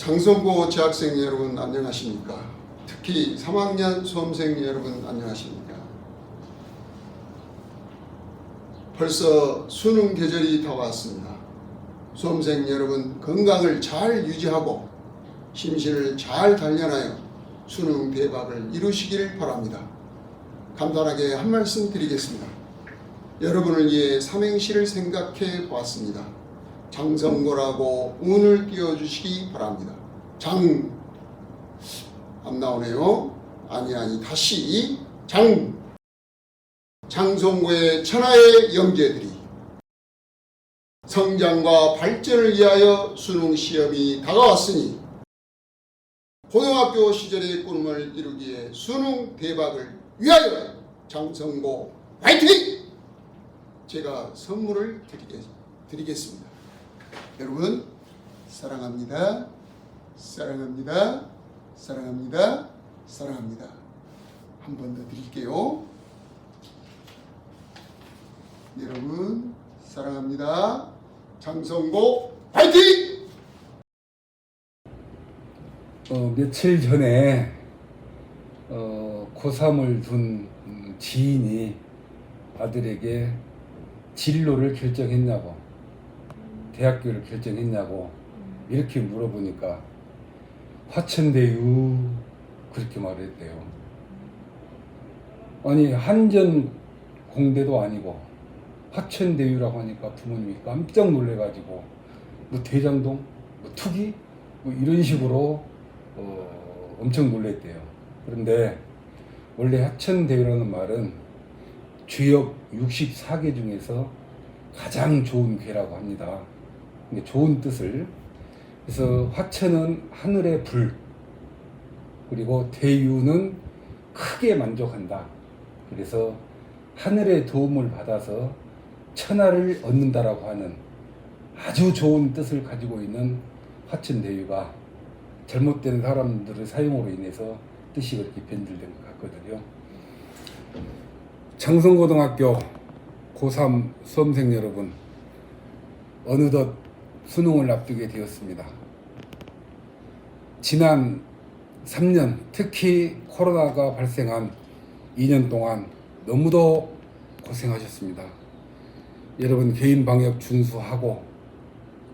장성고 재학생 여러분 안녕하십니까? 특히 3학년 수험생 여러분 안녕하십니까? 벌써 수능 계절이 다가왔습니다. 수험생 여러분 건강을 잘 유지하고 심신을 잘 단련하여 수능 대박을 이루시길 바랍니다. 간단하게 한 말씀 드리겠습니다. 여러분을 위해 삼행시를 생각해 보았습니다. 장성고라고 운을 띄워주시기 바랍니다. 장, 안 나오네요. 아니, 아니, 다시. 장, 장성고의 천하의 영재들이 성장과 발전을 위하여 수능 시험이 다가왔으니 고등학교 시절의 꿈을 이루기에 수능 대박을 위하여 장성고 화이팅! 제가 선물을 드리겠, 드리겠습니다. 여러분 사랑합니다. 사랑합니다. 사랑합니다. 사랑합니다. 한 번 더 드릴게요. 여러분 사랑합니다. 장성고 화이팅! 어, 며칠 전에 어, 고3을 둔 음, 지인이 아들에게 진로를 결정했냐고 대학교를 결정했냐고 이렇게 물어보니까 화천대유 그렇게 말했대요. 아니 한전 공대도 아니고 화천대유라고 하니까 부모님이 깜짝 놀래가지고 뭐 대장동, 뭐 투기 뭐 이런 식으로 어, 엄청 놀랬대요. 그런데 원래 하천대유라는 말은 주역 64개 중에서 가장 좋은 괴라고 합니다. 좋은 뜻을 그래서 화천은 하늘의 불 그리고 대유는 크게 만족한다. 그래서 하늘의 도움을 받아서 천하를 얻는다라고 하는 아주 좋은 뜻을 가지고 있는 화천대유가 잘못된 사람들의 사용으로 인해서 뜻이 그렇게 변질된 것 같거든요. 장성고등학교 고3 수험생 여러분, 어느덧 수능을 앞두게 되었습니다. 지난 3년, 특히 코로나가 발생한 2년 동안 너무도 고생하셨습니다. 여러분 개인 방역 준수하고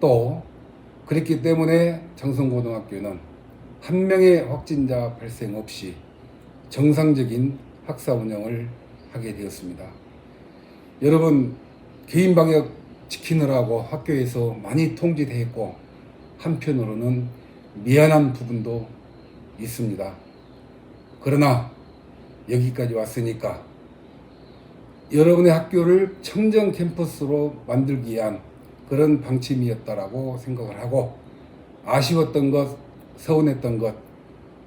또 그랬기 때문에 장성고등학교는 한 명의 확진자 발생 없이 정상적인 학사 운영을 하게 되었습니다. 여러분 개인 방역 지키느라고 학교에서 많이 통제되었고 한편으로는 미안한 부분도 있습니다. 그러나 여기까지 왔으니까 여러분의 학교를 청정 캠퍼스로 만들기 위한 그런 방침이었다라고 생각을 하고 아쉬웠던 것, 서운했던 것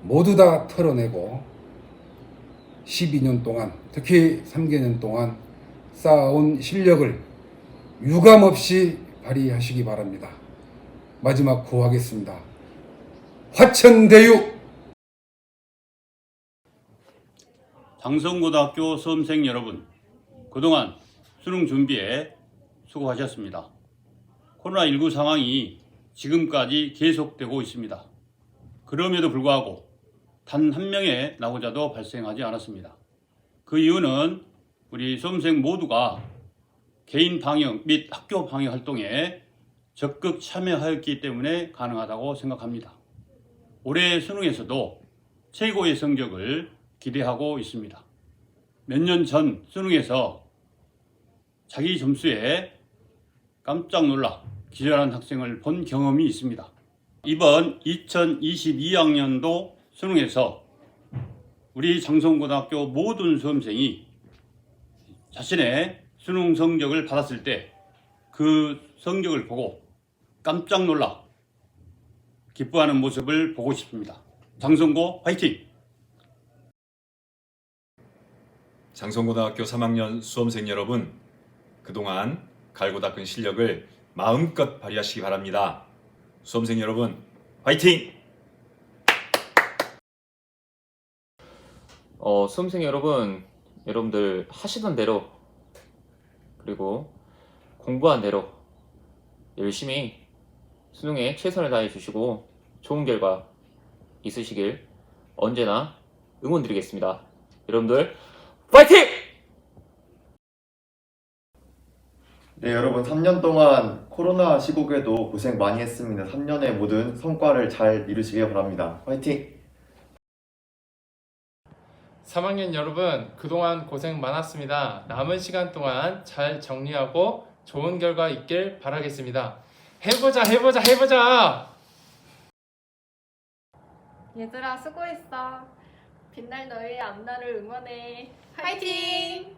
모두 다 털어내고 12년 동안 특히 3개년 동안 쌓아온 실력을 유감 없이 발휘하시기 바랍니다. 마지막 구하겠습니다. 화천대유 장성고등학교 수험생 여러분, 그동안 수능 준비에 수고하셨습니다. 코로나19 상황이 지금까지 계속되고 있습니다. 그럼에도 불구하고 단 한 명의 낙오자도 발생하지 않았습니다. 그 이유는 우리 수험생 모두가 개인 방역 및 학교 방역 활동에 적극 참여하였기 때문에 가능하다고 생각합니다. 올해 수능에서도 최고의 성적을 기대하고 있습니다. 몇 년 전 수능에서 자기 점수에 깜짝 놀라 기절한 학생을 본 경험이 있습니다. 이번 2022학년도 수능에서 우리 장성고등학교 모든 수험생이 자신의 수능 성적을 받았을 때 그 성적을 보고 깜짝 놀라 기뻐하는 모습을 보고 싶습니다. 장성고 화이팅! 장성고등학교 3학년 수험생 여러분, 그동안 갈고 닦은 실력을 마음껏 발휘하시기 바랍니다. 수험생 여러분, 화이팅! 어, 수험생 여러분, 여러분들 하시던 대로 그리고 공부한 대로 열심히 수능에 최선을 다해 주시고 좋은 결과 있으시길 언제나 응원드리겠습니다. 여러분들 파이팅! 네, 여러분 3년 동안 코로나 시국에도 고생 많이 했습니다. 3년의 모든 성과를 잘 이루시길 바랍니다. 화이팅! 3학년 여러분, 그동안 고생 많았습니다. 남은 시간 동안 잘 정리하고 좋은 결과 있길 바라겠습니다. 해보자, 해보자, 해보자! 얘들아 수고했어. 빛날 너희의 앞날을 응원해. 화이팅!